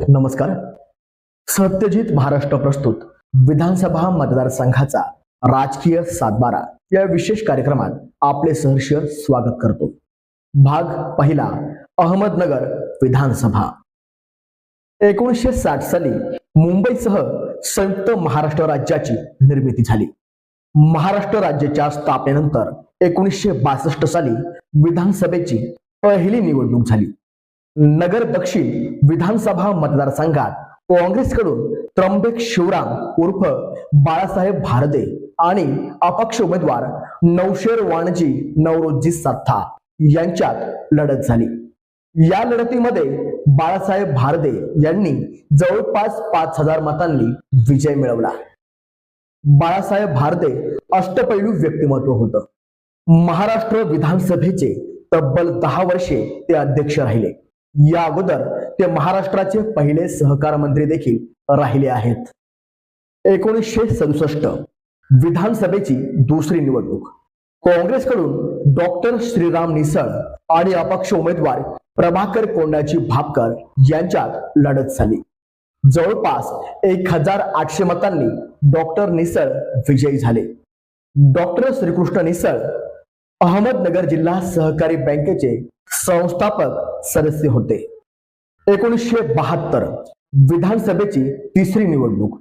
नमस्कार. सत्यजित महाराष्ट्र प्रस्तुत विधानसभा मतदारसंघाचा राजकीय सातबारा. या विशेष कार्यक्रमात आपले सहर्ष स्वागत करतो. भाग पहिला अहमदनगर विधानसभा. एकोणीसशे साठ साली मुंबईसह संयुक्त महाराष्ट्र राज्याची निर्मिती झाली. महाराष्ट्र राज्याच्या स्थापनेनंतर एकोणीसशे बासष्ट साली विधानसभेची पहिली निवडणूक झाली. नगर दक्षिण विधानसभा मतदारसंघात काँग्रेसकडून त्र्यंबक शिवराम उर्फ बाळासाहेब भारदे आणि अपक्ष उमेदवार नौशेर वाणजी नवरोजी सत्ता यांच्यात लढत झाली. या लढतीमध्ये बाळासाहेब भारदे यांनी जवळपास पाच हजार मतांनी विजय मिळवला. बाळासाहेब भारदे अष्टपैलू व्यक्तिमत्व होतं. महाराष्ट्र विधानसभेचे तब्बल दहा वर्षे ते अध्यक्ष राहिले. या अगोदर ते महाराष्ट्राचे पहिले सहकार मंत्री देखील राहिले आहेत. एकोणीसशे सदुसष्ट विधानसभेची दुसरी निवडणूक. काँग्रेसकडून डॉक्टर श्रीराम निसळ आणि अपक्ष उमेदवार प्रभाकर कोंडाची भापकर यांच्यात लढत झाली. जवळपास एक हजार आठशे मतांनी डॉक्टर निसळ विजयी झाले. डॉक्टर श्रीकृष्ण निसळ अहमदनगर जिल्हा सहकारी बँकेचे संस्थापक सदस्य होते. एकोणीसशे बहात्तर विधानसभेची तिसरी निवडणूक.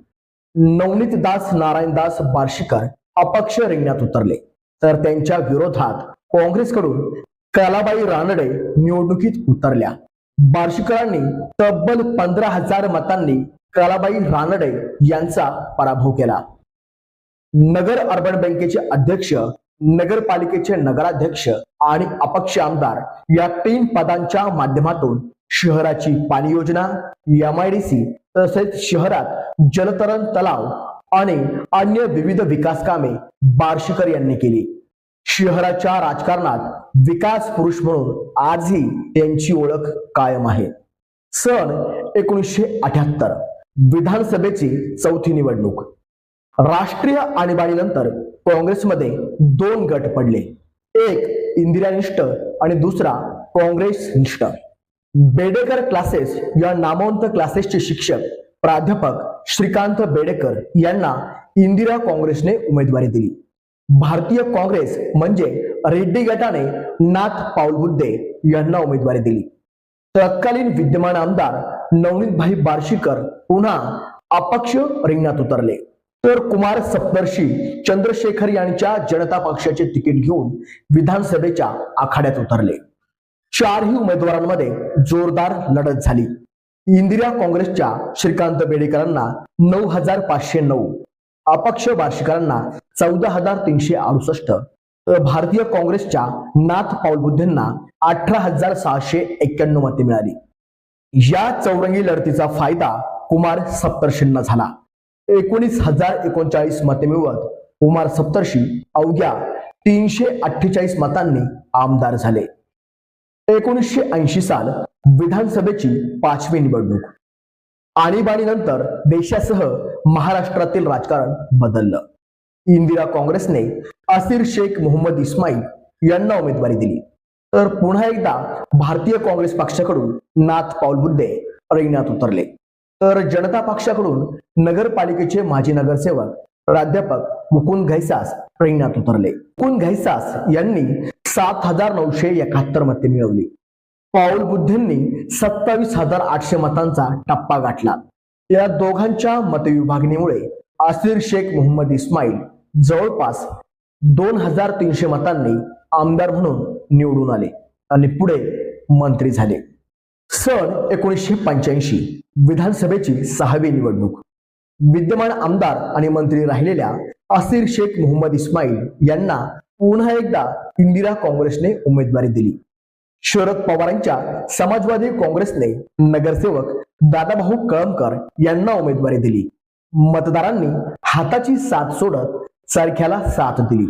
नवनीत दास नारायणदास बार्शीकर अपक्ष रिंगणात उतरले. तर त्यांच्या विरोधात काँग्रेसकडून कलाबाई रानडे निवडणुकीत उतरल्या. बार्शीकरांनी तब्बल पंधरा हजार मतांनी कलाबाई रानडे यांचा पराभव केला. नगर अर्बन बँकेचे अध्यक्ष नगरपालिकेचे नगराध्यक्ष आणि अपक्ष आमदार या तीन पदांच्या माध्यमातून शहराची पाणी योजना एमआयडीसी तसेच शहरात जलतरण तलाव आणि अन्य विविध विकास कामे बार्शीकर यांनी केली. शहराच्या राजकारणात विकास पुरुष म्हणून आजही त्यांची ओळख कायम आहे. सन एकोणीसशे अठ्याहत्तर विधानसभेची चौथी निवडणूक. राष्ट्रीय आणीबाणीनंतर काँग्रेसमध्ये दोन गट पडले. एक इंदिरानिष्ठ आणि दुसरा काँग्रेसनिष्ठ. बेडेकर क्लासेस या नामवंत क्लासेसचे शिक्षक प्राध्यापक श्रीकांत बेडेकर यांना इंदिरा काँग्रेसने उमेदवारी दिली. भारतीय काँग्रेस म्हणजे रेड्डी गटाने नाथ पाऊलबुद्धे यांना उमेदवारी दिली. तत्कालीन विद्यमान आमदार नवनीतभाई बार्शीकर पुन्हा अपक्ष रिंगणात उतरले. तर कुमार सप्तर्षी चंद्रशेखर यांच्या जनता पक्षाचे तिकीट घेऊन विधानसभेच्या आखाड्यात उतरले. चारही उमेदवारांमध्ये जोरदार लढत झाली. इंदिरा काँग्रेसच्या श्रीकांत बेडेकरांना नऊ हजार पाचशे नऊ अपक्ष वार्षिकांना चौदा हजार तीनशे अडुसष्ट तर भारतीय काँग्रेसच्या नाथ पाऊलबुद्धेंना अठरा हजार सहाशे एक्क्याण्णव मते मिळाली. या चौरंगी लढतीचा फायदा कुमार सप्तर्षींना झाला. एकोणीस हजार एकोणचाळीस मते मिळवत कुमार सप्तर्षी अवघ्या तीनशे अठ्ठेचाळीस मतांनी आमदार झाले. एकोणीसशे ऐंशी साल विधानसभेची पाचवी निवडणूक. आणीबाणीनंतर देशासह महाराष्ट्रातील राजकारण बदललं. इंदिरा काँग्रेसने असीर शेख मोहम्मद इस्माईल यांना उमेदवारी दिली. तर पुन्हा एकदा भारतीय काँग्रेस पक्षाकडून नाथ पाऊल मुद्दे रिंगणात उतरले. तर जनता पक्षाकडून नगरपालिकेचे माजी नगरसेवक प्राध्यापक मुकुंद घैसास रिंगणात उतरले. मुकुंद घैसास यांनी सात हजार नऊशे एकाहत्तर मते मिळवली. पाऊल बुद्धींनी सत्तावीस हजार आठशे मतांचा टप्पा गाठला. या दोघांच्या मतविभागणीमुळे आसिर शेख मोहम्मद इस्माईल जवळपास दोन हजार तीनशे मतांनी आमदार म्हणून निवडून आले आणि पुढे मंत्री झाले. सन एकोणीसशे पंच्याऐंशी विधानसभेची सहावी निवडणूक. विद्यमान आमदार आणि मंत्री राहिलेल्या असिर शेख मोहम्मद इस्माईल यांना पुन्हा एकदा इंदिरा काँग्रेसने उमेदवारी दिली. शरद पवारांच्या समाजवादी काँग्रेसने नगरसेवक दादाभाऊ कळमकर यांना उमेदवारी दिली. मतदारांनी हाताची साथ सोडत सारख्याला साथ दिली.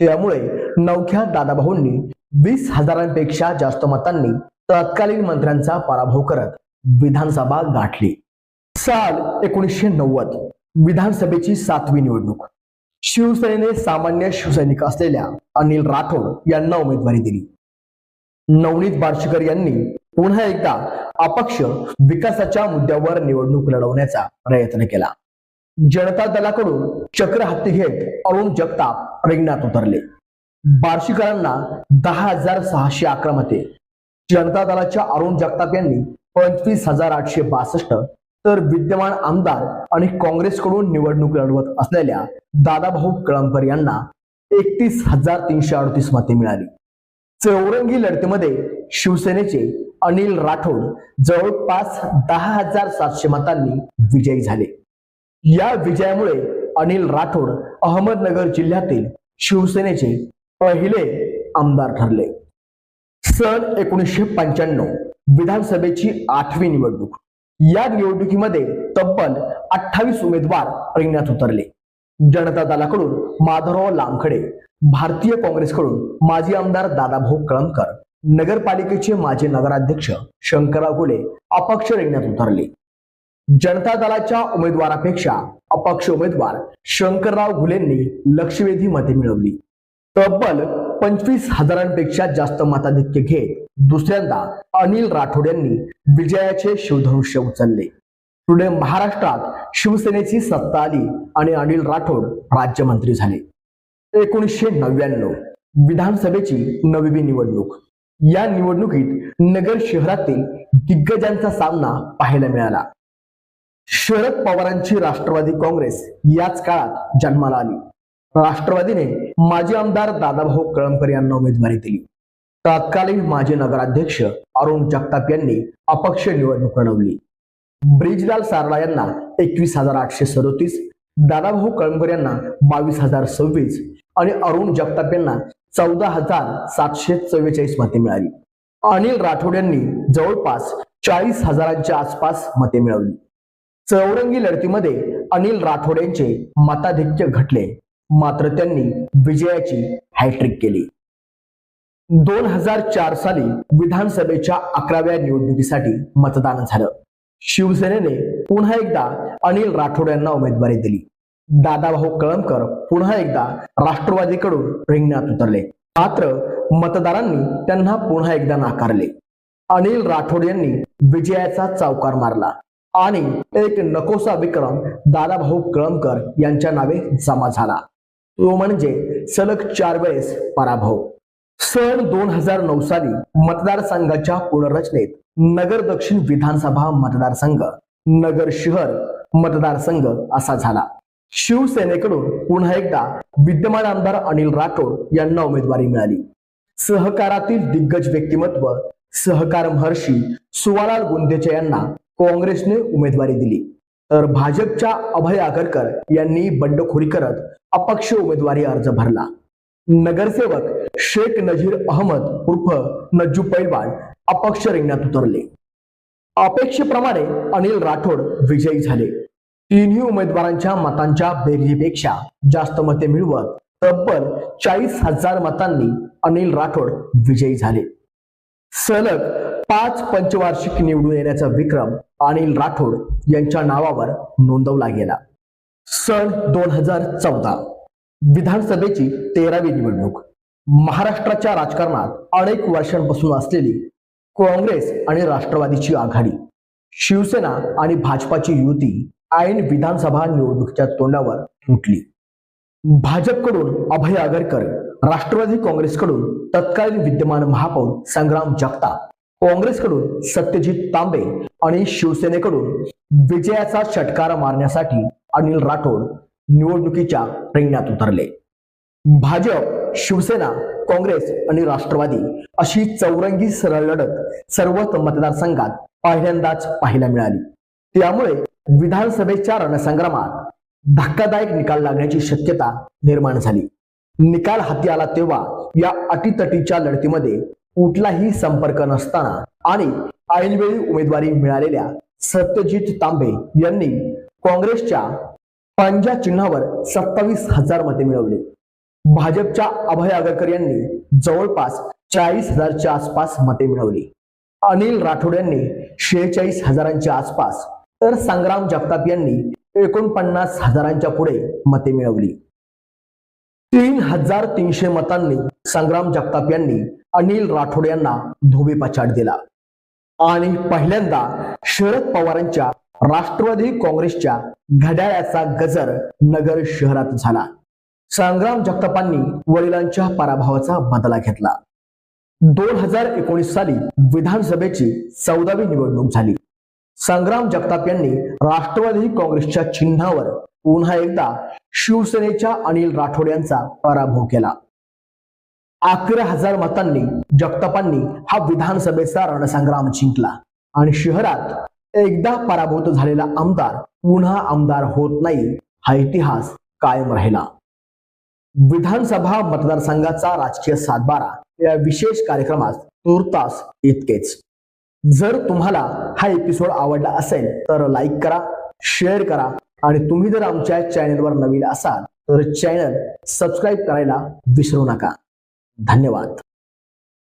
त्यामुळे नवख्या दादाभाऊंनी वीस हजारांपेक्षा जास्त मतांनी तत्कालीन मंत्र्यांचा पराभव करत विधानसभा गाठली. साल एकोणीसशे नव्वद विधानसभेची सातवी निवडणूक. शिवसेनेने सामान्य शिवसैनिक असलेल्या अनिल राठोड यांना उमेदवारी दिली. नवनीत बार्शीकर यांनी पुन्हा एकदा अपक्ष विकासाच्या मुद्द्यावर निवडणूक लढवण्याचा प्रयत्न केला. जनता दलाकडून चक्र हत्ती घेत अरुण जगताप रिंगणात उतरले. बार्शीकरांना दहा हजार सहाशे अकरा मते. जनता दलाच्या अरुण जगताप यांनी पंचवीस हजार आठशे बासष्ट तर विद्यमान आमदार आणि काँग्रेसकडून निवडणूक लढवत असलेल्या दादाभाऊ कळंबर यांना एकतीस हजार तीनशे अडतीस मते मिळाली. चौरंगी लढतीमध्ये शिवसेनेचे अनिल राठोड जवळपास दहा हजार सातशे मतांनी विजयी झाले. या विजयामुळे अनिल राठोड अहमदनगर जिल्ह्यातील शिवसेनेचे पहिले आमदार ठरले. सन एकोणीसशे पंच्याण्णव विधानसभेची आठवी निवडणूक. या निवडणुकीमध्ये तब्बल अठ्ठावीस उमेदवार रिंगणात उतरले. जनता दलाकडून माधवराव लांबखडे भारतीय काँग्रेसकडून माजी आमदार दादाभाऊ कळमकर नगरपालिकेचे माजी नगराध्यक्ष शंकरराव घुले अपक्ष रिंगणात उतरले. जनता दलाच्या उमेदवारापेक्षा अपक्ष उमेदवार शंकरराव घुलेंनी लक्षवेधी मते मिळवली. तब्बल पंचवीस हजारांपेक्षा जास्त मताधिक्य घेत दुसऱ्यांदा अनिल राठोड यांनी विजयाचे शिवधनुष्य उचलले. पुढे महाराष्ट्रात शिवसेनेची सत्ता आली आणि अनिल राठोड राज्यमंत्री झाले. एकोणीसशे नव्याण्णव विधानसभेची नववी निवडणूक. या निवडणुकीत नगर शहरातील दिग्गजांचा सामना पाहायला मिळाला. शरद पवारांची राष्ट्रवादी काँग्रेस याच काळात जन्माला आली. राष्ट्रवादीने माजी आमदार दादाभाऊ कळमकर यांना उमेदवारी दिली. तत्कालीन माजी नगराध्यक्ष अरुण जगताप यांनी अपक्ष निवडणूक लढवली. ब्रिजलाल सारडा यांना एकवीस हजार आठशे सदोतीस दादाभाऊ कळमकर यांना बावीस हजार सव्वीस आणि अरुण जगताप यांना चौदा हजार सातशे चव्वेचाळीस मते मिळाली. अनिल राठोड यांनी जवळपास चाळीस हजारांच्या आसपास मते मिळवली. चौरंगी लढतीमध्ये अनिल राठोड यांचे मताधिक्य घटले. मात्र त्यांनी विजयाची हॅट्रिक केली. दोन हजार चार साली विधानसभेच्या अकराव्या निवडणुकीसाठी मतदान झालं. शिवसेनेने पुन्हा एकदा अनिल राठोड यांना उमेदवारी दिली. दादाभाऊ कळमकर पुन्हा एकदा राष्ट्रवादीकडून रिंगणात उतरले. मात्र मतदारांनी त्यांना पुन्हा एकदा नाकारले. अनिल राठोड यांनी विजयाचा चावकार मारला आणि एक नकोसा विक्रम दादाभाऊ कळमकर यांच्या नावे जमा झाला. तो म्हणजे सलग चार वेळेस पराभव. सन दोन हजार नऊ साली मतदारसंघाच्या पुनर्रचनेत नगर दक्षिण विधानसभा मतदारसंघ नगर शहर मतदारसंघ असा झाला. शिवसेनेकडून पुन्हा एकदा विद्यमान आमदार अनिल राठोड यांना उमेदवारी मिळाली. सहकारातील दिग्गज व्यक्तिमत्व सहकार महर्षी सुवालाल गुंदेचे यांना काँग्रेसने उमेदवारी दिली. तर भाजपच्या अभय आगरकर यांनी बंडखोरी करत अपक्ष उमेदवारी अर्ज भरला. नगरसेवक शेख नजीर अहमद उर्फ नज्जू पैलवान अपक्ष रिंगणात उतरले. अपेक्षेप्रमाणे अनिल राठोड विजयी झाले. तिन्ही उमेदवारांच्या मतांच्या बेरजेपेक्षा जास्त मते मिळवत तब्बल चाळीस हजार मतांनी अनिल राठोड विजयी झाले. सलग पाच पंचवार्षिक निवडून येण्याचा विक्रम अनिल राठोड यांच्या नावावर नोंदवला गेला. सन दोन हजार चौदा. विधानसभेची तेरावी निवडणूक. महाराष्ट्राच्या राजकारणात अनेक वर्षांपासून असलेली काँग्रेस आणि राष्ट्रवादीची आघाडी शिवसेना आणि भाजपाची युती ऐन विधानसभा निवडणुकीच्या तोंडावर तुटली. भाजपकडून अभय आगरकर राष्ट्रवादी काँग्रेसकडून तत्कालीन विद्यमान महापौर संग्राम जगताप काँग्रेसकडून सत्यजित तांबे आणि शिवसेनेकडून विजयाचा षटकार मारण्यासाठी अनिल राठोड निवडणुकीच्या रिंगणात उतरले. भाजप शिवसेना काँग्रेस आणि राष्ट्रवादी अशी चौरंगी सरळ लढत सर्वच मतदारसंघात पहिल्यांदाच पाहायला मिळाली. त्यामुळे विधानसभेच्या रणसंग्रामात धक्कादायक निकाल लागण्याची शक्यता निर्माण झाली. निकाल हाती आला तेव्हा या अटीतटीच्या लढतीमध्ये कुठलाही संपर्क नसताना आणि ऐनवेळी उमेदवारी मिळालेल्या सत्यजित तांबे यांनी काँग्रेसच्या पांजा चिन्हावर सत्तावीस हजार मते मिळवले. भाजपच्या अभय आगरकर यांनी जवळपास चाळीस हजारच्या आसपास मते मिळवली. अनिल राठोड यांनी शेहेचाळीस हजारांच्या आसपास तर संग्राम जगताप यांनी एकोणपन्नास हजारांच्या पुढे मते मिळवली. तीन हजार तीनशे मतांनी संग्राम जगताप यांनी अनिल राठोड यांना धोबीपछाड दिला. आणि पहिल्यांदा शरद पवारांच्या राष्ट्रवादी काँग्रेसच्या घड्याळाचा गजर नगर शहरात झाला. संग्राम जगतापांनी वडिलांच्या पराभवाचा बदला घेतला. दोन हजार एकोणीस साली विधानसभेची चौदावी निवडणूक झाली. संग्राम जगताप यांनी राष्ट्रवादी काँग्रेसच्या चिन्हावर पुन्हा एकदा शिवसेनेच्या अनिल राठोड यांचा पराभव केला. अकरा हजार मतांनी जगतापांनी हा विधानसभेचा रणसंग्राम जिंकला आणि शहरात एकदा पराभूत झालेला आमदार पुन्हा आमदार होत नाही हा इतिहास कायम राहिला. विधानसभा मतदारसंघाचा राजकीय सातबारा या विशेष कार्यक्रमात तुर्तास इतकेच. जर तुम्हाला हा एपिसोड आवडला असेल तर लाईक करा शेअर करा आणि तुम्ही जर आमच्या चॅनलवर नवीन असाल तर चॅनल सबस्क्राईब करायला विसरू नका. धन्यवाद.